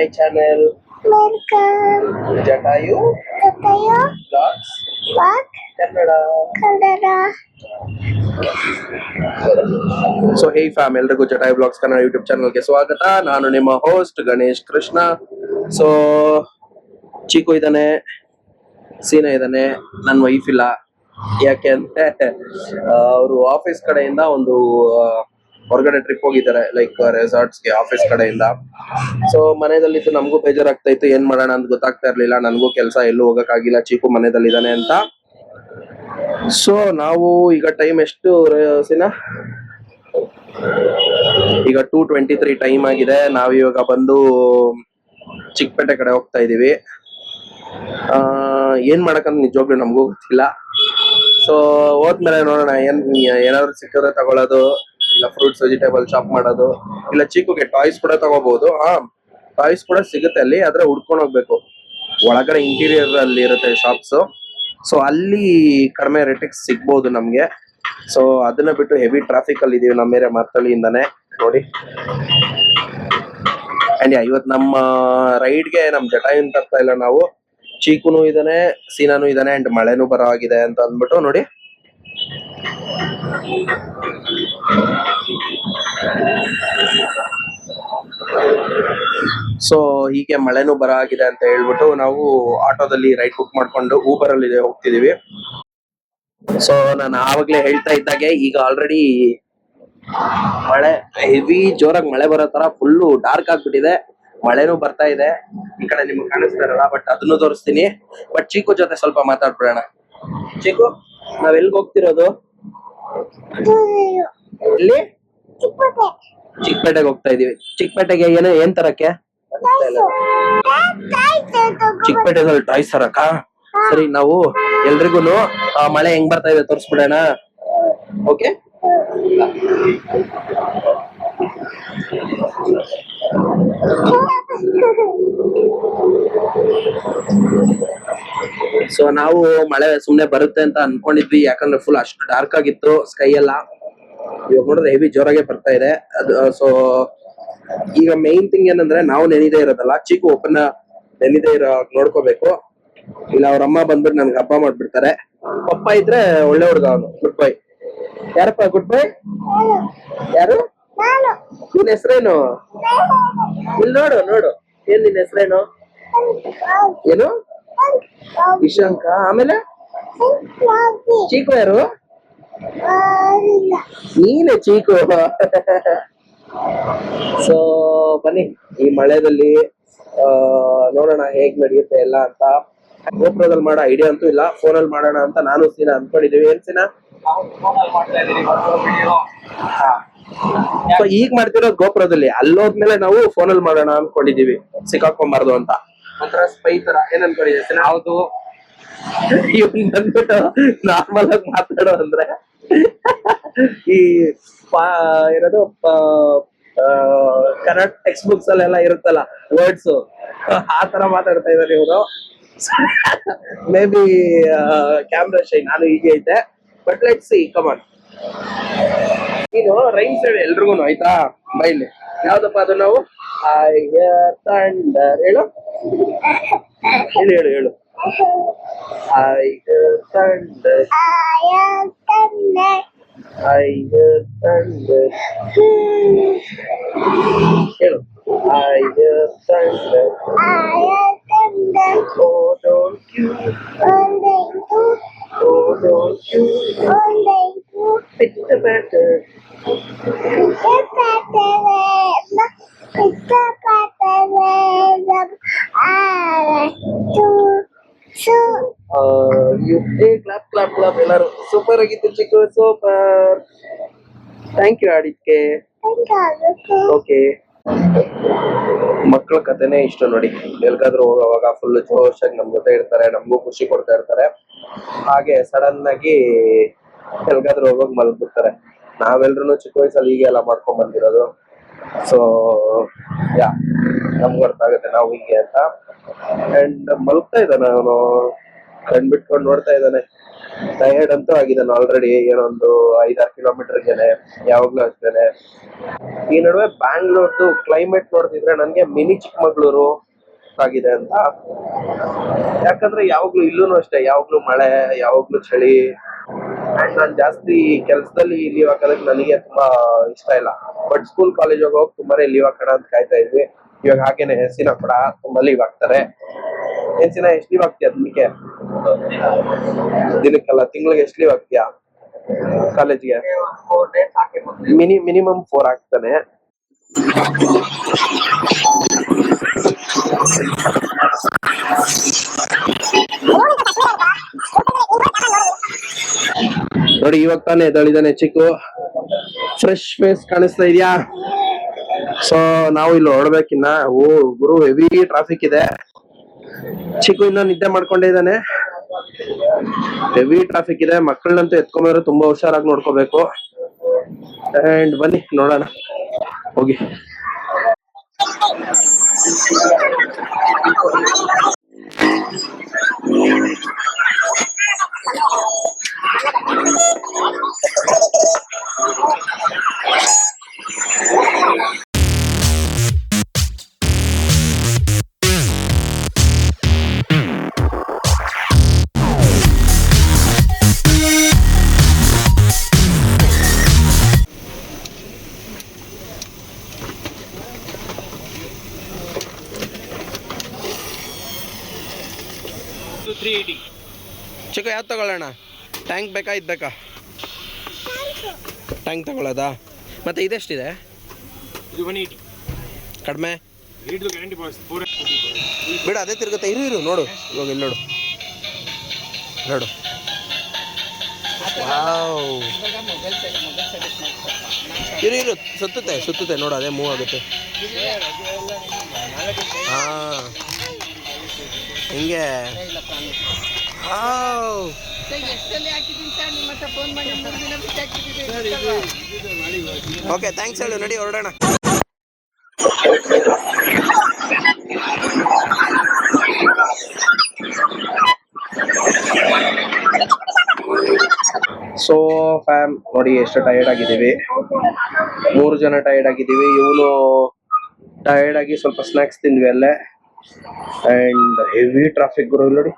my channel. Welcome. Jatayu Jatayu. Vlogs Kaldera. So hey fam ಎಲ್ರಿಗೂ Jatayu vlogs Kannada YouTube ಚಾನಲ್ಗೆ ಸ್ವಾಗತ. ನಾನು ನಿಮ್ಮ ಹೋಸ್ಟ್ ಗಣೇಶ್ ಕೃಷ್ಣ. ಸೊ ಚೀಕು ಇದ್ದಾನೆ ಸೀನಾ ಇದ್ದಾನೆ ನನ್ನ ವೈಫ್ ಇಲ್ಲ. ಯಾಕೆ ಅಂತ ಅವರು ಆಫೀಸ್ ಕಡೆಯಿಂದ ಒಂದು ಹೊರಗಡೆ ಟ್ರಿಪ್ ಹೋಗಿದ್ದಾರೆ ಲೈಕ್ ರೆಸಾರ್ಟ್ಸ್ಗೆ ಆಫೀಸ್ ಕಡೆಯಿಂದ. ಸೊ ಮನೆಯಲ್ಲಿದ್ದು ನಮಗೂ ಬೇಜಾರಾಗ್ತಾ ಇತ್ತು, ಏನ್ ಮಾಡೋಣ ಅಂತ ಗೊತ್ತಾಗ್ತಾ ಇರ್ಲಿಲ್ಲ. ನನಗೂ ಕೆಲಸ ಎಲ್ಲೂ ಹೋಗಕ್ಕಾಗಿಲ್ಲ ಮನೆಯಲ್ಲಿ ಮನೆಯಲ್ಲಿದ್ದಾನೆ ಅಂತ. ಸೊ ನಾವು ಈಗ ಟೈಮ್ ಎಷ್ಟು ಸಿನ? ಈಗ ಟೂ ಟ್ವೆಂಟಿ ತ್ರೀ ಟೈಮ್ ಆಗಿದೆ. ನಾವ್ ಬಂದು ಚಿಕ್ಕಪೇಟೆ ಕಡೆ ಹೋಗ್ತಾ ಇದೀವಿ. ಏನ್ ಮಾಡಕಂತ ನಿಜವಾಗ್ಲೂ ನಮಗೂ ಗೊತ್ತಿಲ್ಲ. ಸೊ ಹೋದ್ಮೇಲೆ ನೋಡೋಣ, ಏನ್, ಏನಾದ್ರು ಸಿಕ್ಕಿದ್ರೆ ತಗೊಳ್ಳೋದು. ಇಲ್ಲ ಫ್ರೂಟ್ಸ್ ವೆಜಿಟೇಬಲ್ ಶಾಪ್ ಮಾಡೋದು, ಇಲ್ಲ ಚೀಕುಗೆ ಟಾಯ್ಸ್ ಕೂಡ ತಗೋಬಹುದು ಹಾ ಟಾಯ್ಸ್ ಕೂಡ ಸಿಗುತ್ತೆ ಅಲ್ಲಿ, ಆದ್ರೆ ಹುಡ್ಕೊಂಡು ಹೋಗ್ಬೇಕು. ಒಳಗಡೆ ಇಂಟೀರಿಯರ್ ಅಲ್ಲಿ ಇರುತ್ತೆ ಶಾಪ್ಸ್ ಸೊ ಅಲ್ಲಿ ಕಡಿಮೆ ರೇಟಿಗೆ ಸಿಗ್ಬೋದು ನಮ್ಗೆ. ಸೊ ಅದನ್ನ ಬಿಟ್ಟು ಹೆವಿ ಟ್ರಾಫಿಕ್ ಅಲ್ಲಿ ಇದೀವಿ ನಮ್ಮ ಏರಿಯಾ ಇಂದಾನೆ ನೋಡಿ. ಅಂಡ್ ಇವತ್ ನಮ್ಮ ರೈಡ್ಗೆ ನಮ್ ಜಟಾಯಿನ್ ತರ್ತಾ ಇಲ್ಲ ನಾವು. ಚೀಕುನು ಇದಾನೆ, ಸೀನಾನು ಇದಾನೆ ಅಂಡ್ ಮಳೆನೂ ಬರೋ ಆಗಿದೆ ಅಂತ ಅಂದ್ಬಿಟ್ಟು ನೋಡಿ. ಸೊ ಹೀಗೆ ಮಳೆನೂ ಬರ ಆಗಿದೆ ಅಂತ ಹೇಳ್ಬಿಟ್ಟು ನಾವು ಆಟೋದಲ್ಲಿ ರೈಡ್ ಬುಕ್ ಮಾಡ್ಕೊಂಡು ಊಬರ್ ಅಲ್ಲಿ ಹೋಗ್ತಿದೀವಿ ಸೊ ನಾನು ಆವಾಗ್ಲೇ ಹೇಳ್ತಾ ಇದ್ದಾಗೆ, ಈಗ ಆಲ್ರೆಡಿ ಮಳೆ ಹೆವಿ ಜೋರಾಗಿ ಮಳೆ ಬರೋ ತರ ಫುಲ್ಲು ಡಾರ್ಕ್ ಆಗ್ಬಿಟ್ಟಿದೆ. ಮಳೆನೂ ಬರ್ತಾ ಇದೆ. ಈ ಕಡೆ ನಿಮ್ಗೆ ಕಾಣಿಸ್ತಾ ಇರಲ್ಲ ಬಟ್ ಅದನ್ನು ತೋರಿಸ್ತೀನಿ. ಬಟ್ ಚೀಕು ಜೊತೆ ಸ್ವಲ್ಪ ಮಾತಾಡ್ಬಿಡೋಣ. ಚೀಕು, ನಾವ್ ಹೋಗ್ತಿರೋದು. ಎಲ್ಲಿ ಚಿಕ್ಕಪೇಟೆಗೆ ಹೋಗ್ತಾ ಇದೀವಿ ಚಿಕ್ಕಪೇಟೆಗೆ ಏನ, ಏನ್ ತರಕ್ಕೆ. ಚಿಕ್ಕಪೇಟೆದಲ್ಲಿ ಟಾಯ್ಸ್ ತರಕ ಸರಿ, ನಾವು ಎಲ್ರಿಗೂ ಮಳೆ ಹೆಂಗ್ ಬರ್ತಾ ಇದೆ ತೋರಿಸ್ಬಿಡೋಣ. ಓಕೆ? ಸೊ ನಾವು ಮಳೆ ಸುಮ್ನೆ ಬರುತ್ತೆ ಅಂತ ಅನ್ಕೊಂಡಿದ್ವಿ, ಯಾಕಂದ್ರೆ ಫುಲ್ ಅಷ್ಟು ಡಾರ್ಕ್ ಆಗಿತ್ತು ಸ್ಕೈ ಎಲ್ಲ. ಇವಾಗ ನೋಡಿದ್ರೆ ಹೆವಿ ಜೋರಾಗೆ ಬರ್ತಾ ಇದೆ. ಅದು ಸೊ ಈಗ ಮೈನ್ ಥಿಂಗ್ ಏನಂದ್ರೆ ನಾವು ನೆನಿದೇ ಇರೋದಲ್ಲ ಚೀಕು ಒಪ್ಪನ ನೆನಿದೇ ಇರೋ ನೋಡ್ಕೋಬೇಕು. ಇಲ್ಲ, ಅವ್ರ ಅಮ್ಮ ಬಂದ್ಬಿಟ್ಟು ನನ್ಗೆ ಹಬ್ಬ ಮಾಡ್ಬಿಡ್ತಾರೆ. ಪಪ್ಪ ಇದ್ರೆ ಒಳ್ಳೆ ಹುಡುಗ ಅವನು ಗುಡ್ ಬೈ ಯಾರಪ್ಪ ಗುಡ್ ಬೈ ಯಾರು. ನಿನ್ ಹೆಸರೇನು? ಇಲ್ಲಿ ನೋಡು ನೋಡು. ಏನ್ ನಿನ್ ಹೆಸರೇನು? ಏನು? ಇಶಾಂಕ ಆಮೇಲೆ? ಚೀಕು ಯಾರು? ನೀನೆ ಚೀಕು. ಸೊ ಬನ್ನಿ ಈ ಮಳೆದಲ್ಲಿ ಆ, ನೋಡೋಣ ಹೇಗ್ ನಡೆಯುತ್ತೆ ಎಲ್ಲ ಅಂತ. ಗೋಪುರದಲ್ಲಿ ಮಾಡೋ ಐಡಿಯಾ ಅಂತೂ ಇಲ್ಲ ಫೋನಲ್ಲಿ ಮಾಡೋಣ ಅಂತ ನಾನು ಸೀನಾ ಅನ್ಕೊಂಡಿದೀವಿ ಏನ್ ಸೀನಾ? ಸೊ ಈಗ ಮಾಡ್ತಿರೋದು ಗೋಪುರದಲ್ಲಿ. ಅಲ್ಲೋದ್ಮೇಲೆ ನಾವು ಫೋನಲ್ಲಿ ಮಾಡೋಣ ಅನ್ಕೊಂಡಿದೀವಿ ಸಿಕ್ಕಾಕೊಂಬಾರ್ದು ಅಂತ. ಒಂಥರ ಸ್ಪೈ ತರ. ಏನ್ ಅನ್ಕೊಂಡಿದ್ದೀವಿ ಹೌದು. ಇವ್ ಬಂದ್ಬಿಟ್ಟು ನಾರ್ಮಲ್ ಆಗಿ ಮಾತಾಡೋ ಅಂದ್ರೆ ಈ ಪಾ, ಏನದು ಕನ್ನಡ ಟೆಕ್ಸ್ಟ್ ಬುಕ್ಸ್ ಅಲ್ಲೆಲ್ಲ ಇರುತ್ತಲ್ಲ ವರ್ಡ್ಸ್ ಆ ತರ ಮಾತಾಡ್ತಾ ಇದ್ದಾರೆ ಇವರು. ಮೇ ಬಿ ಕ್ಯಾಮ್ರಾ ಶೈನ್ ನಾನು ಹೀಗೆ ಐತೆ but let see come on ಇದು ರೈಮ್ಸ್ ಹೇಳಿ ಎಲ್ರಿಗೂ ಆಯ್ತಾ? ಬೈಲಿ. ಯಾವ್ದಪ್ಪ ಅದು ನಾವು? ಹೇಳು. ಹೇಳು ಹೇಳು ಹೇಳು. I hear thunder, I am thunder. I hear thunder. I hear thunder. I am thunder. Oh, don't you, One super ಆಗಿತ್ತು ಚಿಕ್ಕು ಸೂಪರ್ ಥ್ಯಾಂಕ್ ಯು ಆಡಿದ್ಕೆ. ಓಕೆ ಮಕ್ಕಳ ಕಥೆನೇ ಇಷ್ಟ ನೋಡಿ. ಎಲ್ಗಾದ್ರೂ ಹೋಗುವಾಗ ಫುಲ್ ಜೋಶಾಗಿ ನಮ್ ಜೊತೆ ಇರ್ತಾರೆ ನಮಗೂ ಖುಷಿ ಕೊಡ್ತಾ ಇರ್ತಾರೆ. ಹಾಗೆ ಸಡನ್ ಆಗಿ ಎಲ್ಗಾದ್ರೂ ಹೋಗೋಕ್ ಮಲ್ಬಿಡ್ತಾರೆ. ನಾವೆಲ್ರು ಚಿಕ್ಕ ವಯಸ್ಸಲ್ಲಿ ಹೀಗೆ ಎಲ್ಲ ಮಾಡ್ಕೊಂಡ್ ಬಂದಿರೋದು. ಸೊ ಯಾ ನಮ್ಗೆ ಅರ್ಥ ಆಗುತ್ತೆ ನಾವು ಹೀಗೆ ಅಂತ. ಅಂಡ್ ಮಲ್ಗ್ತಾ ಇದ್ದಾನೆ ಅವನು. ಕಣ್ ಬಿಟ್ಕೊಂಡು ನೋಡ್ತಾ ಇದ್ದಾನೆ. ಟಯರ್ಡ್ ಅಂತೂ ಆಗಿದ್ದಾನೆ ಆಲ್ರೆಡಿ ಏನೊಂದು ಐದಾರು ಕಿಲೋಮೀಟರ್ಗೆನೆ ಯಾವಾಗ್ಲೂ ಅಷ್ಟೇನೆ. ಈ ನಡುವೆ ಬ್ಯಾಂಗ್ಳೂರ್ದು ಕ್ಲೈಮೇಟ್ ನೋಡ್ತಿದ್ರೆ ನನ್ಗೆ ಮಿನಿ ಚಿಕ್ಕಮಗಳೂರು ಆಗಿದೆ ಅಂತ. ಯಾಕಂದ್ರೆ ಯಾವಾಗ್ಲೂ ಇಲ್ಲೂ ಅಷ್ಟೇ, ಯಾವಾಗ್ಲೂ ಮಳೆ, ಯಾವಾಗ್ಲೂ ಚಳಿ. ಅಂಡ್ ನಾನ್ ಜಾಸ್ತಿ ಕೆಲ್ಸದಲ್ಲಿ ಲೀವ್ ಹಾಕೋದಕ್ಕೆ ನನಗೆ ತುಂಬಾ ಇಷ್ಟ ಇಲ್ಲ. ಬಟ್ ಸ್ಕೂಲ್ ಕಾಲೇಜ್ ಹೋಗೋಕೆ ತುಂಬಾನೇ ಲೀವ್ ಹಾಕೋಣ ಅಂತ ಕಾಯ್ತಾ ಇದ್ವಿ. ಇವಾಗ ಹಾಗೇನೆ ಹೆಸಿನ ಕೂಡ ತುಂಬಾ ಲೀವ್ ಹಾಕ್ತಾರೆ. ಏನ್ ಎಷ್ಟು ಲೀವ್ ಆಗ್ತೀಯ ದಿನಕ್ಕೆ ದಿನಕ್ಕೆಲ್ಲ, ತಿಂಗಳಿಗೆ ಎಷ್ಟು ಲೀವ್ ಆಗ್ತೀಯಾ? ಕಾಲೇಜ್ಗೆ? ಮಿನಿ, ಮಿನಿಮಮ್ ಫೋರ್ ಆಗ್ತಾನೆ. ನೋಡಿ, ಇವಾಗ ತಾನೆ ಎದ್ದಳಿದಾನೆ ಚಿಕ್ಕು. ಫ್ರೆಶ್ ಫೇಸ್ ಕಾಣಿಸ್ತಾ ಇದೆಯಾ? ಸೊ ನಾವು ಇಲ್ಲಿ ಹೊರಡ್ಬೇಕಿನ್ನ. ಓ, ಗುರು ಹೆವಿ ಟ್ರಾಫಿಕ್ ಇದೆ. ಚಿಕ್ಕು ಇನ್ನ ನಿದ್ದೆ ಮಾಡ್ಕೊಂಡೇ ಇದ್ದಾನೆ. ಹೆವಿ ಟ್ರಾಫಿಕ್ ಇದೆ. ಮಕ್ಕಳನ್ನಂತೂ ಎತ್ಕೊಂಡ್ರೆ ತುಂಬಾ ಹುಷಾರಾಗಿ ನೋಡ್ಕೋಬೇಕು. ಅಂಡ್ ಬನ್ನಿ, ನೋಡೋಣ. ಹೋಗಿ. ತಗೊಳ್ಳೋಣ. ಟ್ಯಾಂಕ್ ಬೇಕಾ ಇದು ಬೇಕಾ? ಟ್ಯಾಂಕ್ ತಗೊಳ್ಳೋದಾ? ಮತ್ತೆ ಇದೆಷ್ಟಿದೆ? ಕಡಿಮೆ? ಬಿಡ ಅದೇ ತಿರುಗುತ್ತೆ. ಇರು ಇರು ನೋಡು. ಇವಾಗ ಇಲ್ಲಿ ನೋಡು. ನೋಡು. ಇರು ಇರು. ಸುತ್ತುತ್ತೆ ಸುತ್ತುತ್ತೆ. ನೋಡು ಅದೇ ಮೂವ್ ಆಗುತ್ತೆ. ಹಾ. ಹಿಂಗೆ. ವಾವ್. ಓಕೆ ಥ್ಯಾಂಕ್ಸ್ ಹೇಳು. ನಡಿ, ಹೊರಡೋಣ. ಸೊ ಫ್ಯಾಮ್ ನೋಡಿ ಎಷ್ಟು ಟೈರ್ಡ್ ಆಗಿದ್ದೀವಿ. ಮೂರು ಜನ ಟೈರ್ಡ್ ಆಗಿದ್ದೀವಿ. ಇವನು ಟೈರ್ಡ್ ಆಗಿ ಸ್ವಲ್ಪ ಸ್ನಾಕ್ಸ್ ತಿಂದ್ವಿ ಅಲ್ಲೇ. ಅಂಡ್ ಹೆವಿ ಟ್ರಾಫಿಕ್ ಗುರು ನೋಡಿ.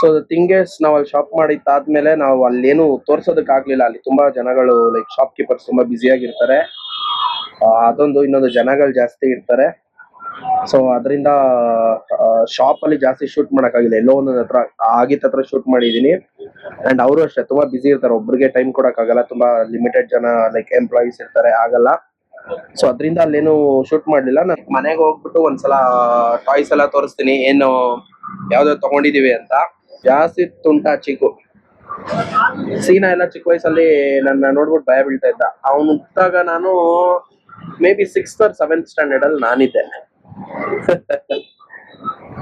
ಸೊ ಥಿಂಗ್ ಇಸ್ ನಾವು ಅಲ್ಲಿ ಶಾಪ್ ಮಾಡಿದ್ದಾದ್ಮೇಲೆ ನಾವು ಅಲ್ಲೇನು ತೋರಿಸೋದಕ್ಕೆ ಆಗ್ಲಿಲ್ಲ ಅಲ್ಲಿ ತುಂಬಾ ಜನಗಳು ಲೈಕ್ ಶಾಪ್ ಕೀಪರ್ಸ್ ತುಂಬಾ ಆಗಿರ್ತಾರೆ. ಅದೊಂದು ಇನ್ನೊಂದು ಜನಗಳು ಜಾಸ್ತಿ ಇರ್ತಾರೆ. ಸೊ ಅದರಿಂದ ಶಾಪ್ ಅಲ್ಲಿ ಜಾಸ್ತಿ ಶೂಟ್ ಮಾಡೋಕ್ಕಾಗಿಲ್ಲ. ಎಲ್ಲೋ ಒಂದೊಂದು ಹತ್ರ, ಆಗಿದ್ದ ಹತ್ರ ಶೂಟ್ ಮಾಡಿದೀನಿ. ಅಂಡ್ ಅವರು ಅಷ್ಟೇ, ತುಂಬಾ ಬ್ಯುಸಿ ಇರ್ತಾರೆ. ಒಬ್ರಿಗೆ ಟೈಮ್ ಕೊಡಕ್ಕಾಗಲ್ಲ. ತುಂಬಾ ಲಿಮಿಟೆಡ್ ಜನ ಲೈಕ್ ಎಂಪ್ಲಾಯೀಸ್ ಇರ್ತಾರೆ. ಆಗಲ್ಲ. ಸೊ ಅದರಿಂದ ಅಲ್ಲೇನು ಶೂಟ್ ಮಾಡ್ಲಿಲ್ಲ. ನಾನು ಮನೆಗೆ ಹೋಗ್ಬಿಟ್ಟು ಒಂದ್ಸಲ ಟಾಯ್ಸ್ ಎಲ್ಲ ತೋರಿಸ್ತೀನಿ. ಏನು ಯಾವ್ದು ತಗೊಂಡಿದೀವಿ ಅಂತ. ಜಾಸ್ತಿ ತುಂಟ ಚಿಕ್ಕು. ಸೀನಾ ಎಲ್ಲ ಚಿಕ್ಕ ವಯಸ್ಸಲ್ಲಿ ನನ್ನ ನೋಡ್ಬಿಟ್ಟು ಭಯ ಬೀಳ್ತಾ ಇದ್ದ. ಅವನು ಹುಟ್ಟಾಗ ನಾನು maybe sixth or seventh standard ಅಲ್ಲಿ ನಾನಿದ್ದೆ.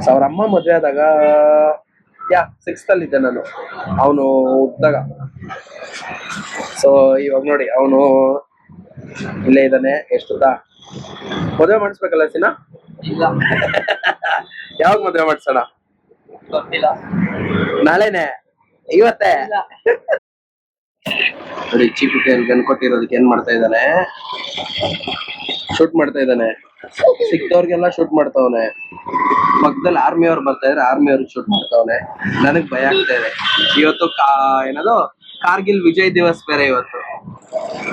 ಸೊ ಅವ್ರ ಅಮ್ಮ ಮದ್ವೆ ಆದಾಗ, ಯಾ ಸಿಕ್ಸ್ತ್ ಅಲ್ಲಿ ಇದ್ದೆ ನಾನು. ಅವನು ಹುಟ್ಟಿದಾಗ ಸೊ ಇವಾಗ ನೋಡಿ, ಅವನು ಇಲ್ಲೇ ಇದ್ದಾನೆ? ಎಷ್ಟು ಮದುವೆ ಮಾಡಿಸ್ಬೇಕಲ್ಲ ಸಿನ ಇಲ್ಲ. ಯಾವಾಗ ಮದುವೆ ಮಾಡಿಸೋಣ? ಗೊತ್ತಿಲ್ಲ. ನಾಳೆನೆ? ಇವತ್ತೇ? ನೋಡಿ ಚೀಪಿ ಗನ್ ಕೊಟ್ಟಿರೋದಕ್ಕೆ ಏನ್ ಮಾಡ್ತಾ ಇದ್ದಾನೆ? ಶೂಟ್ ಮಾಡ್ತಾ ಇದ್ದಾನೆ. ಸಿಕ್ತವ್ರಿಗೆಲ್ಲ ಶೂಟ್ ಮಾಡ್ತಾವನೆ. ಪಕ್ಕದಲ್ಲಿ ಆರ್ಮಿ ಅವ್ರು ಬರ್ತಾ ಇದ್ರೆ ಆರ್ಮಿ ಅವ್ರಿಗೆ ಶೂಟ್ ಮಾಡ್ತಾವನೆ. ನನಗ್ ಭಯ ಆಗ್ತಾ ಇದೆ. ಇವತ್ತು ಕಾ ಏನದು? ಕಾರ್ಗಿಲ್ ವಿಜಯ್ ದಿವಸ್ ಬೇರೆ ಇವತ್ತು.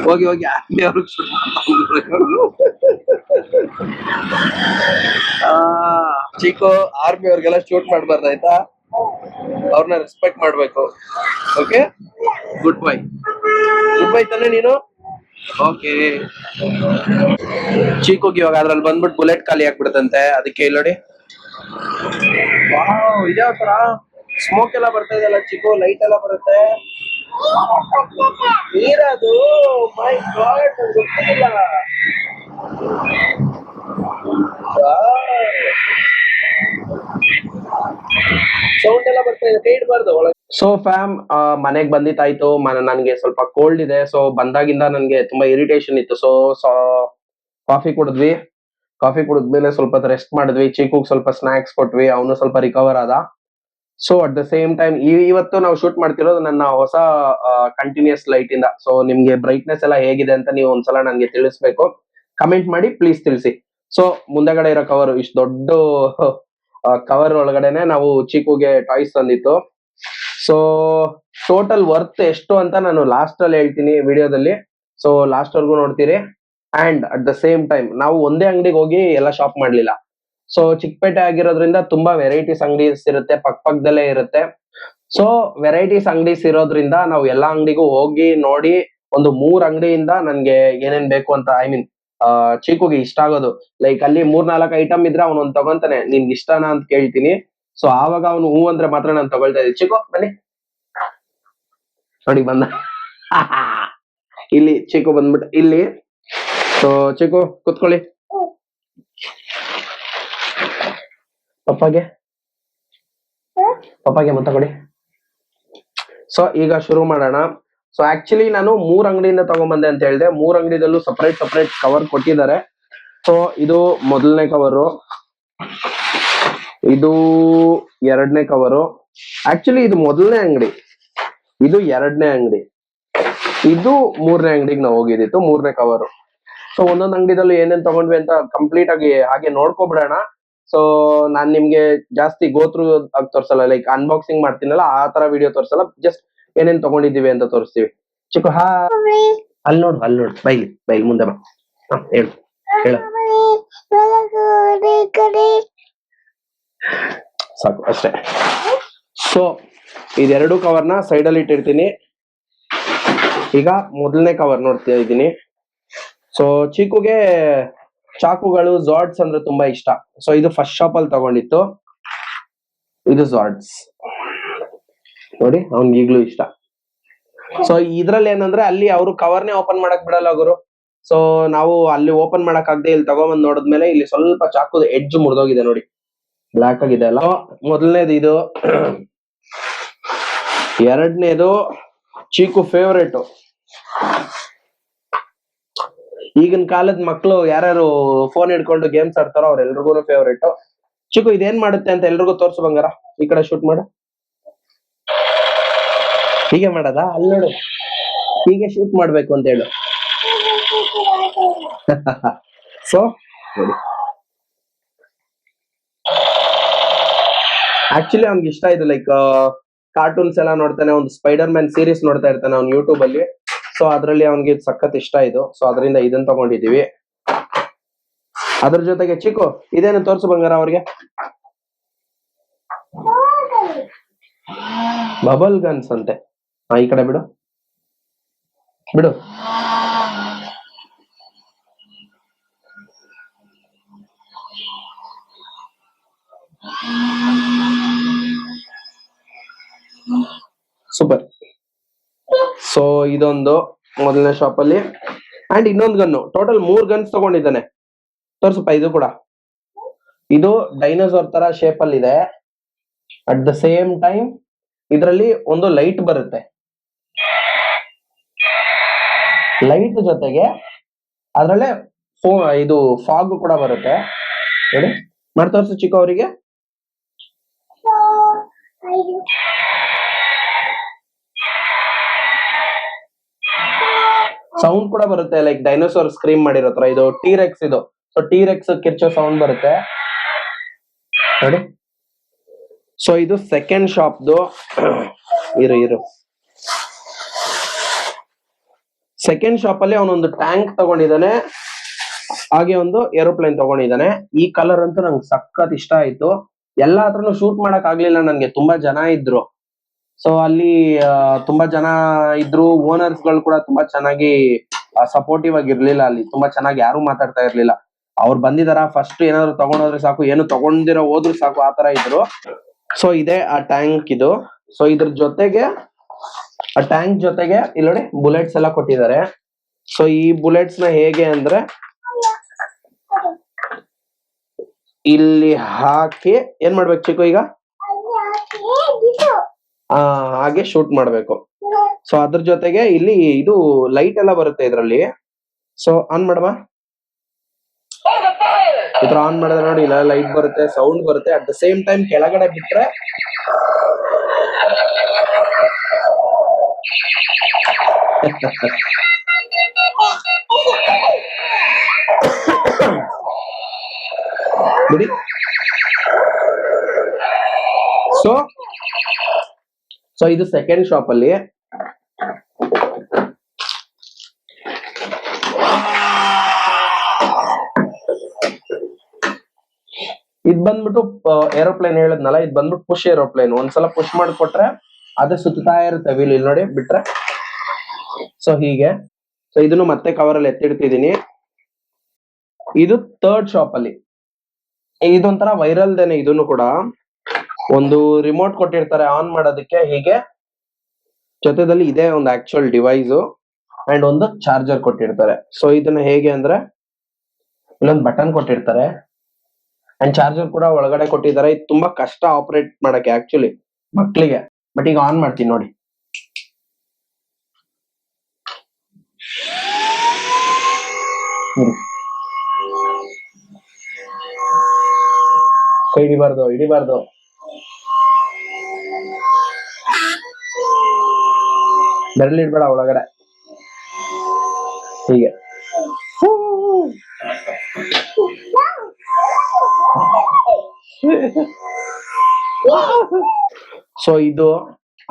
ಹೋಗಿ ಹೋಗಿ ಆರ್ಮಿ ಅವ್ರಿಗೆ ಆರ್ಮಿ ಅವ್ರಿಗೆಲ್ಲ ಶೂಟ್ ಮಾಡ್ಬಾರ್ದಾಯ್ತಾ ಅವ್ರನ್ನ ರೆಸ್ಪೆಕ್ಟ್ ಮಾಡ್ಬೇಕು. Okay good boy good boy ತಾನೆ ನೀನು? ಓಕೆ ಚೀಕೋಗಿ ಇವಾಗ ಅದ್ರಲ್ಲಿ ಬಂದ್ಬಿಟ್ಟು ಬುಲೆಟ್ ಖಾಲಿ ಆಗ್ಬಿಡುತ್ತಂತೆ ಅದಕ್ಕೆ ಇಲ್ಲಿ ನೋಡಿ. ಇದ್ಯಾವ ತರ ಸ್ಮೋಕ್ ಎಲ್ಲ ಬರ್ತಾ ಇದೆಯಲ್ಲ ಚಿಕ್ಕು? ಲೈಟ್ ಎಲ್ಲ ಬರುತ್ತೆ? ನೀರದು ಮೈ ಗಾಡ್ ಗೊತ್ತಿಲ್ಲ. ಸೌಂಡ್ ಎಲ್ಲ ಬರ್ತಾ ಇದೆ. ಸೊ ಫ್ಯಾಮ್ ಮನೆಗೆ ಬಂದಿತ್ತಾಯ್ತು. ನನ್ಗೆ ಸ್ವಲ್ಪ ಕೋಲ್ಡ್ ಇದೆ. ಸೊ ಬಂದಾಗಿಂದ ನನಗೆ ತುಂಬಾ ಇರಿಟೇಷನ್ ಇತ್ತು. ಸೊ ಕಾಫಿ ಕುಡಿದ್ವಿ. ಕಾಫಿ ಕುಡಿದ್ಮೇಲೆ ಸ್ವಲ್ಪ ರೆಸ್ಟ್ ಮಾಡಿದ್ವಿ. ಚೀಕುಗ್ ಸ್ವಲ್ಪ ಸ್ನಾಕ್ಸ್ ಕೊಟ್ವಿ. ಅವನು ಸ್ವಲ್ಪ ರಿಕವರ್ ಆದ. So at the same time ಇವತ್ತು ನಾವು ಶೂಟ್ ಮಾಡ್ತಿರೋದು ನನ್ನ ಹೊಸ ಕಂಟಿನ್ಯೂಸ್ ಲೈಟ್ ಇಂದ. ಸೊ ನಿಮ್ಗೆ ಬ್ರೈಟ್ನೆಸ್ ಎಲ್ಲ ಹೇಗಿದೆ ಅಂತ ನೀವು ಒಂದ್ಸಲ ನನಗೆ ತಿಳಿಸ್ಬೇಕು. ಕಮೆಂಟ್ ಮಾಡಿ ಪ್ಲೀಸ್ ತಿಳಿಸಿ. ಸೊ ಮುಂದೆಗಡೆ ಇರೋ ಕವರ್ ಇಷ್ಟು ದೊಡ್ಡ ಕವರ್ ಒಳಗಡೆನೆ ನಾವು ಚೀಕುಗೆ ಟಾಯ್ಸ್ ತಂದಿತ್ತು. ಸೊ ಟೋಟಲ್ ವರ್ತ್ ಎಷ್ಟು ಅಂತ ನಾನು ಲಾಸ್ಟ್ ಅಲ್ಲಿ ಹೇಳ್ತೀನಿ ವಿಡಿಯೋದಲ್ಲಿ ಸೊ ಲಾಸ್ಟ್ ವರ್ಗು ನೋಡ್ತೀರಿ. And at the same time ನಾವು ಒಂದೇ ಅಂಗಡಿಗೆ ಹೋಗಿ ಎಲ್ಲ ಶಾಪ್ ಮಾಡ್ಲಿಲ್ಲ. ಸೊ ಚಿಕ್ಕಪೇಟೆ ಆಗಿರೋದ್ರಿಂದ ತುಂಬಾ ವೆರೈಟೀಸ್ ಅಂಗಡೀಸ್ ಇರುತ್ತೆ ಪಕ್ಕ ಪಕ್ಕದಲ್ಲೇ ಇರುತ್ತೆ. ಸೊ ವೆರೈಟೀಸ್ ಅಂಗಡೀಸ್ ಇರೋದ್ರಿಂದ ನಾವು ಎಲ್ಲಾ ಅಂಗಡಿಗೂ ಹೋಗಿ ನೋಡಿ, ಒಂದು ಮೂರ್ ಅಂಗಡಿಯಿಂದ ನನ್ಗೆ ಏನೇನ್ ಬೇಕು ಅಂತ ಐ ಮೀನ್ ಚೀಕುಗೆ ಇಷ್ಟ ಆಗೋದು. ಲೈಕ್ ಅಲ್ಲಿ ಮೂರ್ ನಾಲ್ಕು ಐಟಮ್ ಇದ್ರೆ ಅವ್ನು ಒಂದ್ ತಗೊಂತಾನೆ, ನಿನ್ಗೆ ಇಷ್ಟನಾ ಅಂತ ಕೇಳ್ತೀನಿ. ಸೊ ಆವಾಗ ಅವನು ಹೂ ಅಂದ್ರೆ ಮಾತ್ರ ನಾನು ತಗೊಳ್ತಾ ಇದ್ದೀನಿ ಚಿಕ್ಕು ಬನ್ನಿ. ನೋಡಿ, ಬಂದ. ಇಲ್ಲಿ ಚಿಕ್ಕು ಬಂದ್ಬಿಟ್ಟು ಇಲ್ಲಿ. ಸೊ ಚಿಕ್ಕು ಕುತ್ಕೊಳ್ಳಿ. ಪಪ್ಪಾಗೆ? ಪಪ್ಪಾಗೆ ಮತ್ತೆ ಕೊಡಿ. ಸೊ ಈಗ ಶುರು ಮಾಡೋಣ. ಸೊ ಆಕ್ಚುಲಿ ನಾನು ಮೂರ್ ಅಂಗಡಿಯಿಂದ ತಗೊಂಡ್ಬಂದೆ ಅಂತ ಹೇಳಿದೆ. ಮೂರ್ ಅಂಗಡಿದಲ್ಲೂ ಸಪರೇಟ್ ಸಪರೇಟ್ ಕವರ್ ಕೊಟ್ಟಿದ್ದಾರೆ. ಸೊ ಇದು ಮೊದಲನೇ ಕವರು ಇದು ಎರಡನೇ ಕವರು ಆಕ್ಚುಲಿ ಇದು ಮೊದಲನೇ ಅಂಗಡಿ. ಇದು ಎರಡನೇ ಅಂಗಡಿ. ಇದು ಮೂರನೇ ಅಂಗಡಿಗೆ ನಾವು ಹೋಗಿದ್ದಿತ್ತು ಮೂರನೇ ಕವರು ಸೊ ಒಂದೊಂದು ಅಂಗಡಿದಲ್ಲೂ ಏನೇನ್ ತಗೊಂಡ್ವಿ ಅಂತ ಕಂಪ್ಲೀಟ್ ಆಗಿ ಹಾಗೆ ನೋಡ್ಕೊಬಿಡೋಣ. ಸೊ ನಾನ್ ನಿಮ್ಗೆ ಜಾಸ್ತಿ ಗೋತ್ರು ತೋರ್ಸಲ್ಲ ಲೈಕ್ ಅನ್ಬಾಕ್ಸಿಂಗ್ ಮಾಡ್ತೀನಲ್ಲ, ಆ ತರ ವಿಡಿಯೋ ತೋರ್ಸಲ್ಲ ಜಸ್ಟ್ ಏನೇನ್ ತಗೊಂಡಿದೀವಿ ಅಂತ ತೋರಿಸ್ತೀವಿ. ಚಿಕ್ಕ, ಹಾ. ಅಲ್ಲಿ ನೋಡು ಅಲ್ಲಿ ನೋಡು, ಬೈಲಿ ಬೈಲಿ, ಮುಂದೆ ಬಾ. ಹೇಳು ಹೇಳು. ಸಾಕು, ಅಷ್ಟೇ. ಸೊ ಇದೆರಡು ಕವರ್ನ ಸೈಡ್ ಅಲ್ಲಿ ಇಟ್ಟಿರ್ತೀನಿ. ಈಗ ಮೊದಲನೇ ಕವರ್ ನೋಡ್ತಾ ಇದ್ದೀನಿ ಸೊ ಚೀಕುಗೆ ಚಾಕುಗಳು ಜಾರ್ಡ್ಸ್ ಅಂದ್ರೆ ತುಂಬಾ ಇಷ್ಟ. ಸೊ ಇದು ಫಸ್ಟ್ ಶಾಪ್ ಅಲ್ಲಿ ತಗೊಂಡಿತ್ತು. ಇದು ಜಾರ್ಡ್ಸ್ ನೋಡಿ, ಅವ್ನಿಗೆ ಈಗ್ಲೂ ಇಷ್ಟ. ಸೊ ಇದ್ರಲ್ಲಿ ಏನಂದ್ರೆ ಅಲ್ಲಿ ಅವರು ಕವರ್ನೇ ಓಪನ್ ಮಾಡಕ್ ಬಿಡಲ್ಲ ಗುರು. ಸೊ ನಾವು ಅಲ್ಲಿ ಓಪನ್ ಮಾಡಕ್ ಆಗದೆ ಇಲ್ಲಿ ತಗೊಂಬಂದ್ ನೋಡಿದ್ಮೇಲೆ ಇಲ್ಲಿ ಸ್ವಲ್ಪ ಚಾಕು ಎಡ್ಜ್ ಮುರಿದೋಗಿದೆ ನೋಡಿ. ಬ್ಲಾಕ್ ಆಗಿದೆ ಅಲ್ಲ. ಮೊದಲನೇದು ಇದು. ಎರಡನೇದು ಚೀಕು ಫೇವ್ರೇಟ್ ಈಗಿನ ಕಾಲದ ಮಕ್ಕಳು ಯಾರ್ಯಾರು ಫೋನ್ ಹಿಡ್ಕೊಂಡು ಗೇಮ್ಸ್ ಆಡ್ತಾರೋ ಅವ್ರೆಲ್ರಿಗೂ ಫೇವ್ರೇಟ್ ಚಿಕ್ಕು, ಇದೇನ್ ಮಾಡುತ್ತೆ ಅಂತ ಎಲ್ರಿಗೂ ತೋರ್ಸು ಬಂಗಾರ. ಈ ಕಡೆ ಶೂಟ್ ಮಾಡು. ಹೀಗೆ ಮಾಡದ? ಅಲ್ಲಿ ನೋಡು. ಹೀಗೆ ಶೂಟ್ ಮಾಡ್ಬೇಕು ಅಂತ ಹೇಳು. ಸೊ ಆಕ್ಚುಲಿ ಅವ್ನಿಗೆ ಇಷ್ಟ ಇದು ಲೈಕ್ ಕಾರ್ಟೂನ್ಸ್ ಎಲ್ಲ ನೋಡ್ತಾನೆ, ಒಂದು ಸ್ಪೈಡರ್ ಮ್ಯಾನ್ ಸೀರೀಸ್ ನೋಡ್ತಾ ಇರ್ತಾನೆ ಅವ್ನು ಯೂಟ್ಯೂಬ್ ಅಲ್ಲಿ. ಸೊ ಅದರಲ್ಲಿ ಅವನಿಗೆ ಸಖತ್ ಇಷ್ಟ ಇದು. ಸೊ ಅದರಿಂದ ಇದನ್ನ ತಗೊಂಡಿದೀವಿ ಅದ್ರ ಜೊತೆಗೆ ಚಿಕ್ಕು, ಇದೇನು ತೋರ್ಸು ಬಂಗಾರ ಅವ್ರಿಗೆ? ಬಬಲ್ ಗನ್ಸ್ ಅಂತೆ. ಹಾ ಈ ಕಡೆ ಬಿಡು. ಬಿಡು. ಸೂಪರ್. ಸೊ ಇದೊಂದು ಮೊದಲನೇ ಶಾಪ್ ಅಲ್ಲಿ. ಅಂಡ್ ಇನ್ನೊಂದು ಗನ್ನು. ಟೋಟಲ್ ಮೂರ್ ಗನ್ಸ್ ತಗೊಂಡಿದ್ದಾನೆ. ತೋರ್ಸಪ್ಪ ಇದು ಕೂಡ. ಇದು ಡೈನೋಸಾರ್ ತರ ಶೇಪ್ ಅಲ್ಲಿ ಇದೆ. ಅಟ್ ದ ಸೇಮ್ ಟೈಮ್ ಇದರಲ್ಲಿ ಒಂದು ಲೈಟ್ ಬರುತ್ತೆ. ಲೈಟ್ ಜೊತೆಗೆ ಅದರಲ್ಲೇ ಫೋ, ಇದು ಫಾಗ್ ಕೂಡ ಬರುತ್ತೆ. ಹೇಳಿ. ಮಾಡಿ ತೋರಿಸು ಚಿಕ್ಕ ಅವರಿಗೆ ಸೌಂಡ್ ಕೂಡ ಬರುತ್ತೆ ಲೈಕ್ ಡೈನೋಸಾರ್ ಸ್ಕ್ರೀಮ್ ಮಾಡಿರೋ ತರ. ಇದು ಟೀರೆಕ್ಸ್ ಇದು. ಸೊ ಟೀರೆಕ್ಸ್ ಕಿರ್ಚೋ ಸೌಂಡ್ ಬರುತ್ತೆ. ನೋಡಿ. ಸೊ ಇದು ಸೆಕೆಂಡ್ ಶಾಪ್ದು ಇರು ಇರು. ಸೆಕೆಂಡ್ ಶಾಪ್ ಅಲ್ಲಿ ಅವನೊಂದು ಟ್ಯಾಂಕ್ ತಗೊಂಡಿದ್ದಾನೆ. ಹಾಗೆ ಒಂದು ಏರೋಪ್ಲೇನ್ ತಗೊಂಡಿದ್ದಾನೆ. ಈ ಕಲರ್ ಅಂತೂ ನಂಗೆ ಸಖತ್ ಇಷ್ಟ ಆಯ್ತು. ಎಲ್ಲಾ ಹತ್ರನು ಶೂಟ್ ಮಾಡಕ್ ಆಗ್ಲಿಲ್ಲ. ನನ್ಗೆ ತುಂಬಾ ಜನ ಇದ್ರು. ಸೊ ಅಲ್ಲಿ ತುಂಬಾ ಜನ ಇದ್ರು. ಓನರ್ಸ್ಗಳು ಕೂಡ ತುಂಬಾ ಚೆನ್ನಾಗಿ ಸಪೋರ್ಟಿವ್ ಆಗಿ ಇರ್ಲಿಲ್ಲ ಅಲ್ಲಿ. ತುಂಬಾ ಚೆನ್ನಾಗಿ ಯಾರು ಮಾತಾಡ್ತಾ ಇರ್ಲಿಲ್ಲ. ಅವ್ರು ಬಂದಿದಾರ. ಫಸ್ಟ್ ಏನಾದ್ರು ತಗೊಂಡೋದ್ರೆ ಸಾಕು. ಏನು ತಗೊಂಡಿರೋ ಹೋದ್ರು ಸಾಕು. ಆತರ ಇದ್ರು. ಸೊ ಇದೆ ಆ ಟ್ಯಾಂಕ್ ಇದು. ಸೊ ಇದ್ರ ಜೊತೆಗೆ, ಆ ಟ್ಯಾಂಕ್ ಜೊತೆಗೆ, ಇಲ್ಲಿ ನೋಡಿ ಬುಲೆಟ್ಸ್ ಎಲ್ಲ ಕೊಟ್ಟಿದ್ದಾರೆ. ಸೊ ಈ ಬುಲೆಟ್ಸ್ನ ಹೇಗೆ ಅಂದ್ರೆ, ಇಲ್ಲಿ ಹಾಕಿ, ಏನ್ ಮಾಡ್ಬೇಕು ಚಿಕ್ಕು ಈಗ? ಹಾಗೆ ಶೂಟ್ ಮಾಡ್ಬೇಕು. ಸೊ ಅದ್ರ ಜೊತೆಗೆ ಇಲ್ಲಿ ಇದು ಲೈಟ್ ಎಲ್ಲ ಬರುತ್ತೆ ಇದ್ರಲ್ಲಿ. ಸೊ ಆನ್ ಮಾಡವಾ ಈ ಆನ್ ಮಾಡಿದ್ರೆ ನೋಡಿ ಇಲ್ಲ ಲೈಟ್ ಬರುತ್ತೆ ಸೌಂಡ್ ಬರುತ್ತೆ. ಅಟ್ ದ ಸೇಮ್ ಟೈಮ್ ಕೆಳಗಡೆ ಬಿಟ್ರೆ ಸೊ ಸೊ ಇದು ಸೆಕೆಂಡ್ ಶಾಪ್ ಅಲ್ಲಿ. ಇದ್ ಬಂದ್ಬಿಟ್ಟು ಏರೋಪ್ಲೇನ್ ಹೇಳದ್ನಲ್ಲ, ಇದ್ ಬಂದ್ಬಿಟ್ಟು ಪುಷ್ ಏರೋಪ್ಲೇನ್ ಒಂದ್ಸಲ ಪುಷ್ ಮಾಡ್ಕೊಟ್ರೆ ಅದೇ ಸುತ್ತಾ ಇರುತ್ತೆ ವೀಲ್ ಇಲ್ಲಿ ನೋಡಿ, ಬಿಟ್ರೆ. ಸೊ ಹೀಗೆ. ಸೊ ಇದನ್ನು ಮತ್ತೆ ಕವರ್ ಅಲ್ಲಿ ಎತ್ತಿಡ್ತಿದೀನಿ ಇದು ಥರ್ಡ್ ಶಾಪ್ ಅಲ್ಲಿ. ಇದೊಂಥರ ವೈರಲ್ ದೇನೆ ಇದನ್ನು ಕೂಡ. ಒಂದು ರಿಮೋಟ್ ಕೊಟ್ಟಿರ್ತಾರೆ ಆನ್ ಮಾಡೋದಕ್ಕೆ ಹೀಗೆ ಜೊತೆದಲ್ಲಿ ಇದೇ ಒಂದು ಆಕ್ಚುಯಲ್ ಡಿವೈಸ್ ಅಂಡ್ ಒಂದು ಚಾರ್ಜರ್ ಕೊಟ್ಟಿರ್ತಾರೆ. ಸೊ ಇದನ್ನ ಹೇಗೆ ಅಂದ್ರೆ ಇಲ್ಲೊಂದು ಬಟನ್ ಕೊಟ್ಟಿರ್ತಾರೆ. ಅಂಡ್ ಚಾರ್ಜರ್ ಕೂಡ ಒಳಗಡೆ ಕೊಟ್ಟಿದ್ದಾರೆ. ಇದು ತುಂಬಾ ಕಷ್ಟ ಆಪರೇಟ್ ಮಾಡಕ್ಕೆ ಆಕ್ಚುಲಿ ಮಕ್ಕಳಿಗೆ ಬಟ್ ಈಗ ಆನ್ ಮಾಡ್ತೀನಿ ನೋಡಿ. ಇಡಿಬಾರ್ದು ಕೈ ಹಿಡಿಬಾರ್ದು. ಬೆರಳಿಡ್ಬೇಡ ಒಳಗಡೆ. ಹೀಗೆ. ಸೊ ಇದು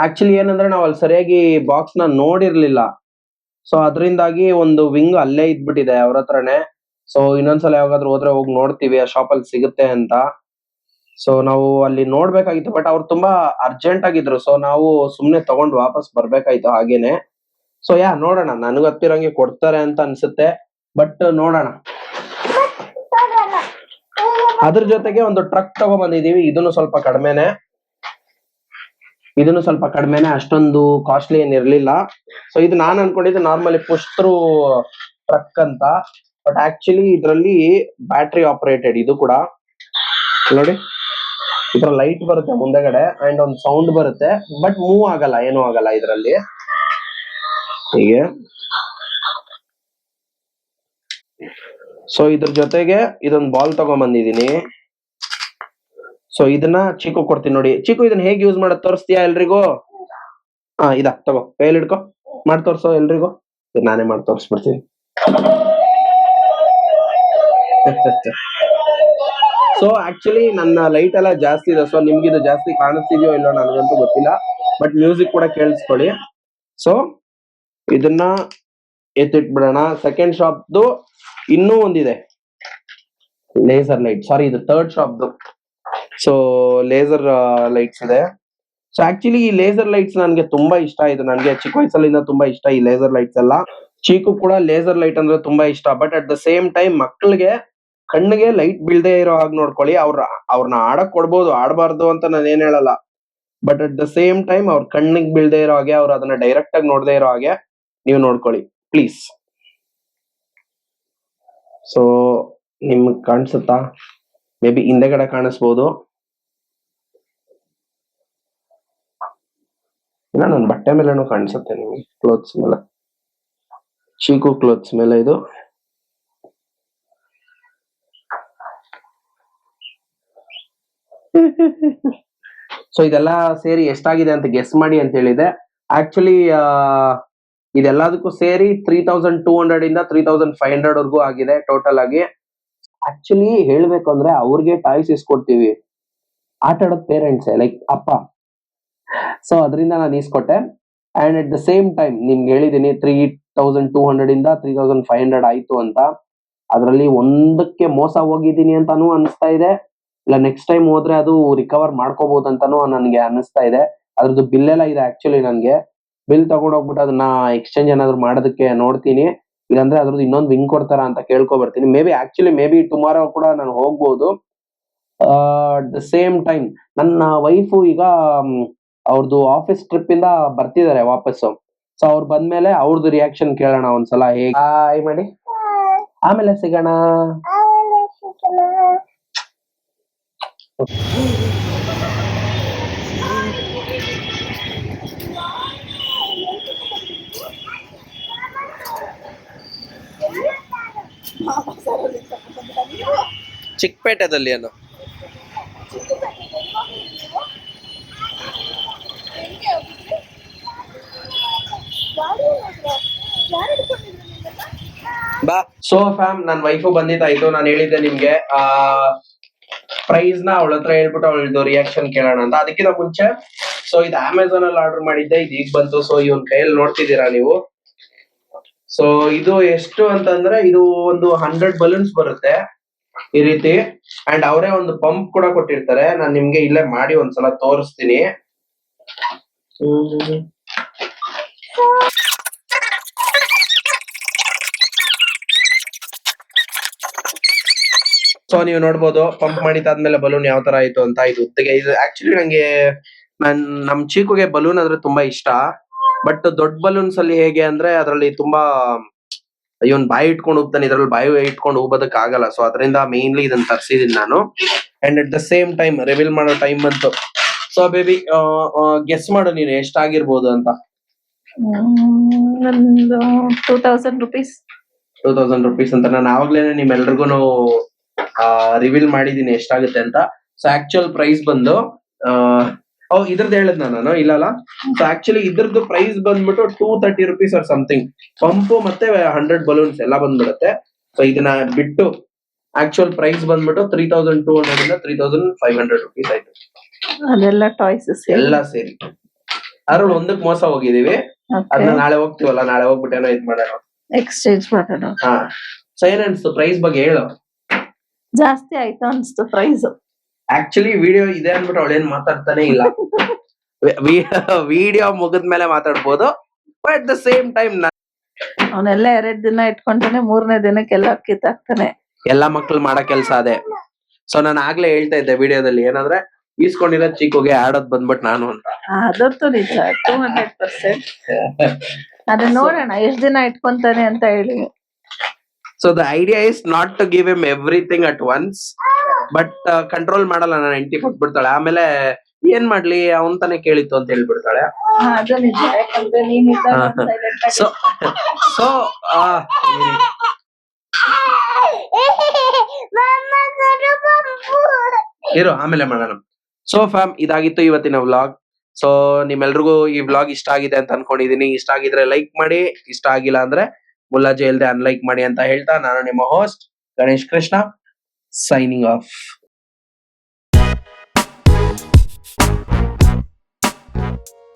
ಆಕ್ಚುಲಿ ಏನಂದ್ರೆ ನಾವು ಅಲ್ಲಿ ಸರಿಯಾಗಿ ಬಾಕ್ಸ್ನ ನೋಡಿರ್ಲಿಲ್ಲ. ಸೊ ಅದರಿಂದಾಗಿ ಒಂದು ವಿಂಗ್ ಅಲ್ಲೇ ಇದ್ಬಿಟ್ಟಿದೆ ಅವ್ರ ಹತ್ರನೇ. ಸೊ ಇನ್ನೊಂದ್ಸಲ ಯಾವಾಗಾದ್ರೂ ಹೋದ್ರೆ ಹೋಗಿ ನೋಡ್ತೀವಿ, ಆ ಶಾಪ್ ಅಲ್ಲಿ ಸಿಗುತ್ತೆ ಅಂತ. ಸೊ ನಾವು ಅಲ್ಲಿ ನೋಡ್ಬೇಕಾಗಿತ್ತು ಬಟ್ ಅವ್ರು ತುಂಬಾ ಅರ್ಜೆಂಟ್ ಆಗಿದ್ರು. ಸೊ ನಾವು ಸುಮ್ನೆ ತಗೊಂಡ್ ವಾಪಸ್ ಬರ್ಬೇಕಾಯ್ತು ಹಾಗೇನೆ. ಸೊ ಯಾ, ನೋಡೋಣ. ನನಗ್ ಹತ್ತಿರಂಗೆ ಕೊಡ್ತಾರೆ ಅಂತ ಅನ್ಸುತ್ತೆ. ಬಟ್ ನೋಡೋಣ. ಅದ್ರ ಜೊತೆಗೆ ಒಂದು ಟ್ರಕ್ ತಗೊಂಡ್ ಬಂದಿದೀವಿ ಇದನ್ನು ಸ್ವಲ್ಪ ಕಡಿಮೆನೆ. ಇದನ್ನು ಸ್ವಲ್ಪ ಕಡಿಮೆನೆ. ಅಷ್ಟೊಂದು ಕಾಸ್ಟ್ಲಿ ಏನ್ ಇರ್ಲಿಲ್ಲ ಸೊ ಇದು ನಾನ್ ಅನ್ಕೊಂಡಿದ್ದು ನಾರ್ಮಲಿ ಪುಷ್ಟ್ರು ಟ್ರಕ್ ಅಂತ. ಬಟ್ ಆಕ್ಚುಲಿ ಇದರಲ್ಲಿ ಬ್ಯಾಟ್ರಿ ಆಪರೇಟೆಡ್ ಇದು ಕೂಡ. ನೋಡಿ. ಇದ್ರ ಲೈಟ್ ಬರುತ್ತೆ ಮುಂದೆಗಡೆ ಅಂಡ್ ಒಂದು ಸೌಂಡ್ ಬರುತ್ತೆ ಬಟ್ ಮೂವ್ ಆಗಲ್ಲ, ಏನು ಆಗಲ್ಲ ಇದರಲ್ಲಿ. ಹೀಗೆ. ಸೊ ಇದ್ರ ಜೊತೆಗೆ ಇದೊಂದು ಬಾಲ್ ತಗೊಂಡ್ ಬಂದಿದೀನಿ ಸೊ ಇದನ್ನ ಚಿಕ್ಕು ಕೊಡ್ತೀನಿ ನೋಡಿ. ಚಿಕ್ಕು ಇದನ್ನ ಹೇಗೆ ಯೂಸ್ ಮಾಡೋದು ತೋರಿಸ್ತೀಯಾ ಎಲ್ರಿಗೂ? ಹಾ, ಇದ, ತಗೋ. ಕೈಯಲ್ಲಿ ಹಿಡ್ಕೊ. ಮಾಡಿ ತೋರ್ಸೋ ಎಲ್ರಿಗೂ. ನಾನೇ ಮಾಡಿ ತೋರಿಸ್ಬಿಡ್ತೀನಿ. ಸೊ ಆಕ್ಚುಲಿ ನನ್ನ ಲೈಟ್ ಎಲ್ಲ ಜಾಸ್ತಿ ಇದೆ. ಸೊ ನಿಮ್ಗೆ ಇದು ಜಾಸ್ತಿ ಕಾಣಿಸ್ತಿದ್ಯೋ ಇಲ್ಲೋ ನನಗಂತೂ ಗೊತ್ತಿಲ್ಲ. ಬಟ್ ಮ್ಯೂಸಿಕ್ ಕೂಡ ಕೇಳಿಸ್ಕೊಳ್ಳಿ. ಸೊ ಇದನ್ನ ಎತ್ತಿಟ್ಬಿಡೋಣ. ಸೆಕೆಂಡ್ ಶಾಪ್ದು ಇನ್ನೂ ಒಂದಿದೆ. ಲೇಸರ್ ಲೈಟ್ ಸಾರಿ ಇದು ಥರ್ಡ್ ಶಾಪ್ದು ಸೊ ಲೇಸರ್ ಲೈಟ್ಸ್ ಇದೆ. ಸೊ ಆಕ್ಚುಲಿ ಈ ಲೇಸರ್ ಲೈಟ್ಸ್ ನನಗೆ ತುಂಬಾ ಇಷ್ಟ. ಇದು ನನಗೆ ಚಿಕ್ಕ ವಯಸ್ಸಲ್ಲಿಂದ ತುಂಬಾ ಇಷ್ಟ, ಈ ಲೇಸರ್ ಲೈಟ್ಸ್ ಎಲ್ಲ. ಚೀಕು ಕೂಡ ಲೇಸರ್ ಲೈಟ್ ಅಂದ್ರೆ ತುಂಬಾ ಇಷ್ಟ. But at the same time ಮಕ್ಕಳಿಗೆ ಕಣ್ಣಿಗೆ ಲೈಟ್ ಬೀಳದೆ ಇರೋ ಹಾಗೆ ನೋಡ್ಕೊಳ್ಳಿ. ಅವ್ರ ಅವ್ರನ್ನ ಆಡಕ್ ಕೊಡ್ಬೋದು ಆಡಬಾರ್ದು ಅಂತ ನಾನು ಏನ್ ಹೇಳಲ್ಲ. But at the same time ಅವ್ರ ಕಣ್ಣಿಗೆ ಬೀಳದೆ ಇರೋ ಹಾಗೆ, ಅವ್ರು ಅದನ್ನ ಡೈರೆಕ್ಟ್ ಆಗಿ ನೋಡದೆ ಇರೋ ಹಾಗೆ ನೀವು ನೋಡ್ಕೊಳ್ಳಿ ಪ್ಲೀಸ್ ಸೊ ನಿಮ್ಗೆ ಕಾಣಿಸುತ್ತಾ? ಮೇ ಬಿ ಹಿಂದೆಗಡೆ ಕಾಣಿಸ್ಬೋದು. ಇಲ್ಲ ನನ್ನ ಬಟ್ಟೆ ಮೇಲೆನೂ ಕಾಣಿಸುತ್ತೆ ನಿಮಗೆ ಕ್ಲೋತ್ಸ್ ಮೇಲೆ. ಚೀಕು ಕ್ಲೋತ್ಸ್ ಮೇಲೆ ಇದು. ಸೊ ಇದೆಲ್ಲ ಸೇರಿ ಎಷ್ಟಾಗಿದೆ ಅಂತ ಗೆಸ್ ಮಾಡಿ ಅಂತ ಹೇಳಿದೆ. ಆಕ್ಚುಲಿ ಇದೆಲ್ಲದಕ್ಕೂ ಸೇರಿ ತ್ರೀ ತೌಸಂಡ್ ಟೂ ಹಂಡ್ರೆಡ್ ಇಂದ ತ್ರೀ ತೌಸಂಡ್ ಫೈವ್ ಹಂಡ್ರೆಡ್ ವರ್ಗೂ ಆಗಿದೆ ಟೋಟಲ್ ಆಗಿ. ಆಕ್ಚುಲಿ ಹೇಳ್ಬೇಕು ಅಂದ್ರೆ ಅವ್ರಿಗೆ ಟಾಯ್ಸ್ ಇಸ್ಕೊಡ್ತೀವಿ. ಆಟ ಆಡೋದ್ ಪೇರೆಂಟ್ಸ್ ಲೈಕ್ ಅಪ್ಪ. ಸೊ ಅದರಿಂದ ನಾನು ಇಸ್ಕೊಟ್ಟೆ. And at the same time ನಿಮ್ಗೆ ಹೇಳಿದ್ದೀನಿ ತ್ರೀ ತೌಸಂಡ್ ಟೂ ಹಂಡ್ರೆಡ್ ಇಂದ ತ್ರೀ ತೌಸಂಡ್ ಫೈವ್ ಹಂಡ್ರೆಡ್ ಆಯ್ತು ಅಂತ. ಅದರಲ್ಲಿ ಒಂದಕ್ಕೆ ಮೋಸ ಹೋಗಿದ್ದೀನಿ ಅಂತಾನೂ ಅನಿಸ್ತಾ ಇದೆ. ಇಲ್ಲ ನೆಕ್ಸ್ಟ್ ಟೈಮ್ ಹೋದ್ರೆ ಅದು ರಿಕವರ್ ಮಾಡ್ಕೋಬಹುದು ಅಂತಾನು ನನ್ಗೆ ಅನಿಸ್ತಾ ಇದೆ. ಅದ್ರದ್ದು ಬಿಲ್ ಎಲ್ಲ ಇದೆ ಆಕ್ಚುಲಿ ನನ್ಗೆ. ಬಿಲ್ ತಗೊಂಡ್ ಹೋಗ್ಬಿಟ್ಟು ಅದನ್ನ ಎಕ್ಸ್ಚೇಂಜ್ ಏನಾದ್ರು ಮಾಡೋದಕ್ಕೆ ನೋಡ್ತೀನಿ. ಇಲ್ಲಾಂದ್ರೆ ಅದ್ರದ್ದು ಇನ್ನೊಂದು ವಿಂಗ್ ಕೊಡ್ತಾರ ಅಂತ ಕೇಳ್ಕೊಬರ್ತೀನಿ. Maybe actually maybe tomorrow ಕೂಡ ನಾನು ಹೋಗ್ಬೋದು. ದ ಸೇಮ್ ಟೈಮ್ ನನ್ನ ವೈಫು ಈಗ ಅವ್ರದ್ದು ಆಫೀಸ್ ಟ್ರಿಪ್ ಇಂದ ಬರ್ತಿದ್ದಾರೆ ವಾಪಸ್ಸು. ಸೊ ಅವ್ರು ಬಂದ್ಮೇಲೆ ಅವ್ರದ್ದು ರಿಯಾಕ್ಷನ್ ಕೇಳೋಣ ಒಂದ್ಸಲ ಹೇಗೆ. ಹಾಯ್ ಮಾಡಿ ಆಮೇಲೆ ಸಿಗೋಣ. ಚಿಕ್ಕಪೇಟೆದಲ್ಲಿ ಏನು? ಬಾ. ಸೋ ಫ್ಯಾಮ್ ನನ್ನ ವೈಫು ಬಂದಿದ್ದಾಯ್ತು. ನಾನು ಹೇಳಿದ್ದೆ ನಿಮ್ಗೆ ಆ ಪ್ರೈಸ್ನ ಅವಳ ಹತ್ರ ಹೇಳ್ಬಿಟ್ಟು ಅವಳದು ರಿಯಾಕ್ಷನ್ ಕೇಳೋಣ ಅಂತ. ಅದಕ್ಕಿಂತ ಮುಂಚೆ ಸೊ ಇದು ಅಮೆಝಾನ್ ಅಲ್ಲಿ ಆರ್ಡರ್ ಮಾಡಿದ್ದೆ, ಇದು ಈಗ ಬಂತು ಸೊ ಇವನ್ ಕೈಯಲ್ಲಿ ನೋಡ್ತಿದ್ದೀರಾ ನೀವು? ಸೊ ಇದು ಎಷ್ಟು ಅಂತಂದ್ರೆ, ಇದು ಒಂದು ಹಂಡ್ರೆಡ್ ಬಲೂನ್ಸ್ ಬರುತ್ತೆ ಈ ರೀತಿ. ಅಂಡ್ ಅವರೇ ಒಂದು ಪಂಪ್ ಕೂಡ ಕೊಟ್ಟಿರ್ತಾರೆ. ನಾನ್ ನಿಮ್ಗೆ ಇಲ್ಲೇ ಮಾಡಿ ಒಂದ್ಸಲ ತೋರಿಸ್ತೀನಿ. ಸೊ ನೀವು ನೋಡ್ಬೋದು ಪಂಪ್ ಮಾಡಿದಾದ್ಮೇಲೆ ಬಲೂನ್ ಯಾವ ತರ ಆಯ್ತು ಅಂತ ಇದು ಇದು ಆಕ್ಚುಲಿ ನಂಗೆ ನನ್ ನಮ್ ಚೀಕುಗೆ ಬಲೂನ್ ಅಂದ್ರೆ ತುಂಬಾ ಇಷ್ಟ. ಬಟ್ ದೊಡ್ಡ ಬಲೂನ್ಸ್ ಅಲ್ಲಿ ಹೇಗೆ ಅಂದ್ರೆ ಅದ್ರಲ್ಲಿ ತುಂಬಾ ಇವನ್ ಬಾಯಿ ಇಟ್ಕೊಂಡು ಹೋಗ್ತಾನೆ ಇದ್ರಲ್ಲಿ ಬಾಯಿ ಇಟ್ಕೊಂಡು ಹೋಗೋದಕ್ ಆಗಲ್ಲ. ಸೊ ಅದರಿಂದ ಮೇನ್ಲಿ ಇದನ್ನ ತರ್ಸಿದೀನಿ ನಾನು. And at the same time reveal ಮಾಡೋ ಟೈಮ್ ಬಂತು. ಸೊ ಬೇಬಿ ಗೆಸ್ ಮಾಡು ನೀನು ಎಷ್ಟಾಗಿರ್ಬೋದು ಅಂತ. ಒಂದು two thousand rupees two thousand rupees ಅಂತ. ನಾನು ಆವಾಗ್ಲೇನೆ ನಿಮ್ಮೆಲ್ರಿಗೂ ರಿವೀಲ್ ಮಾಡಿದೀನಿ ಎಷ್ಟಾಗುತ್ತೆ ಅಂತ. ಸೊ ಆಕ್ಚುಯಲ್ ಪ್ರೈಸ್ ಬಂದು ಓ ಇದ್ರದ್ದು ಹೇಳಿದ್ನ ನಾನು ಇಲ್ಲಲ್ಲ? ಸೊ ಆಕ್ಚುಲಿ ಇದ್ರದ್ದು ಪ್ರೈಸ್ ಬಂದ್ಬಿಟ್ಟು two thirty rupees or something pump ಮತ್ತೆ ಹಂಡ್ರೆಡ್ ಬಲೂನ್ಸ್ ಎಲ್ಲ ಬಂದ್ಬಿಡುತ್ತೆ. ಸೊ ಇದನ್ನ ಬಿಟ್ಟು ಆಕ್ಚುಯಲ್ ಪ್ರೈಸ್ ಬಂದ್ಬಿಟ್ಟು ತ್ರೀ ತೌಸಂಡ್ ಟೂ ಹಂಡ್ರೆಡ್ ಇಂದ three thousand five hundred rupees ಆಯ್ತು. ಅದೆಲ್ಲ ಟಾಯ್ಸಸ್ ಎಲ್ಲ ಸೇರಿ. ಅದ್ರಲ್ಲಿ ಒಂದಕ್ಕೆ ಮೋಸ ಹೋಗಿದೀವಿ. ಅದನ್ನ ನಾಳೆ ಹೋಗ್ತೀವಲ್ಲ ನಾಳೆ ಹೋಗ್ಬಿಟ್ಟೇನೋ ಇದ್ ಮಾಡೋಣ. ಎಕ್ಸ್ಚೇಂಜ್ ಮಾಡೋಣ. ಹಾ. ಸೊ ಏನ್ ಅನ್ಸ್ತು? ಪ್ರೈಸ್ ಬಗ್ಗೆ ಹೇಳು. ಜಾಸ್ತಿ ಆಯ್ತು ಅನ್ಸ್ತು ಪ್ರೈಸ್ ಆಕ್ಚುಲಿ ವಿಡಿಯೋ ಇದೆ ಅನ್ಬಿಟ್ಟು ಅವಳೇನ್ ಮಾತಾಡ್ತಾನೆ ಇಲ್ಲ. ವಿಡಿಯೋ ಮುಗಿದ್ಮೇಲೆ ಮಾತಾಡ್ಬೋದು. ಬಟ್ ದ ಸೇಮ್ ಟೈಮ್ ಅವನೆಲ್ಲ ಎರಡ್ ದಿನ ಇಟ್ಕೊಂತಾನೆ ಮೂರನೇ ದಿನಕ್ಕೆಲ್ಲ ಕಿತ್ತಾಕ್ತಾನೆ. ಎಲ್ಲಾ ಮಕ್ಳು ಮಾಡೋ ಕೆಲ್ಸ ಅದೇ. ಸೊ ನಾನು ಆಗ್ಲೇ ಹೇಳ್ತಾ ಇದ್ದೆ ವಿಡಿಯೋದಲ್ಲಿ ಏನಂದ್ರೆ ಈಸ್ಕೊಂಡಿರೋ ಚಿಕ್ಕುಗೆ ಆಡೋದ್ ಬಂದ್ಬಿಟ್ಟು ನಾನು ಅಂತ. ಅದಂತೂ ನಿಜ ಟೂ ಹಂಡ್ರೆಡ್ ಪರ್ಸೆಂಟ್ ಅದೇ ನೋಡೋಣ ಎಷ್ಟ್ ದಿನ ಇಟ್ಕೊಂತಾನೆ ಅಂತ ಹೇಳಿ. So the idea is not to give em everything at once but control ಮಾಡಲ್ಲ ನನ್ನ ಎಂಟಿ ಕೊಟ್ಬಿಡ್ತಾಳೆ. ಆಮೇಲೆ ಏನ್ ಮಾಡ್ಲಿ? ಅವನ್ ತಾನೇ ಕೇಳಿತ್ತು ಅಂತ ಹೇಳ್ಬಿಡ್ತಾಳೆ. So so. ಇರು ಆಮೇಲೆ ಮಾಡೋಣ. ಸೊ ಫ್ಯಾಮ್ ಇದಾಗಿತ್ತು ಇವತ್ತಿನ ವ್ಲಾಗ್ ಸೊ ನಿಮ್ಮೆಲ್ರಿಗೂ ಈ ವ್ಲಾಗ್ ಇಷ್ಟ ಆಗಿದೆ ಅಂತ ಅನ್ಕೊಂಡಿದೀನಿ. ಇಷ್ಟ ಆಗಿದ್ರೆ ಲೈಕ್ ಮಾಡಿ ಇಷ್ಟ ಆಗಿಲ್ಲ ಅಂದ್ರೆ ಮುಲ್ಲಾಜಿ ಇಲ್ದೆ ಅನ್ಲೈಕ್ ಮಾಡಿ ಅಂತ ಹೇಳ್ತಾ ನಾನು ನಿಮ್ಮ host Ganesh Krishna signing off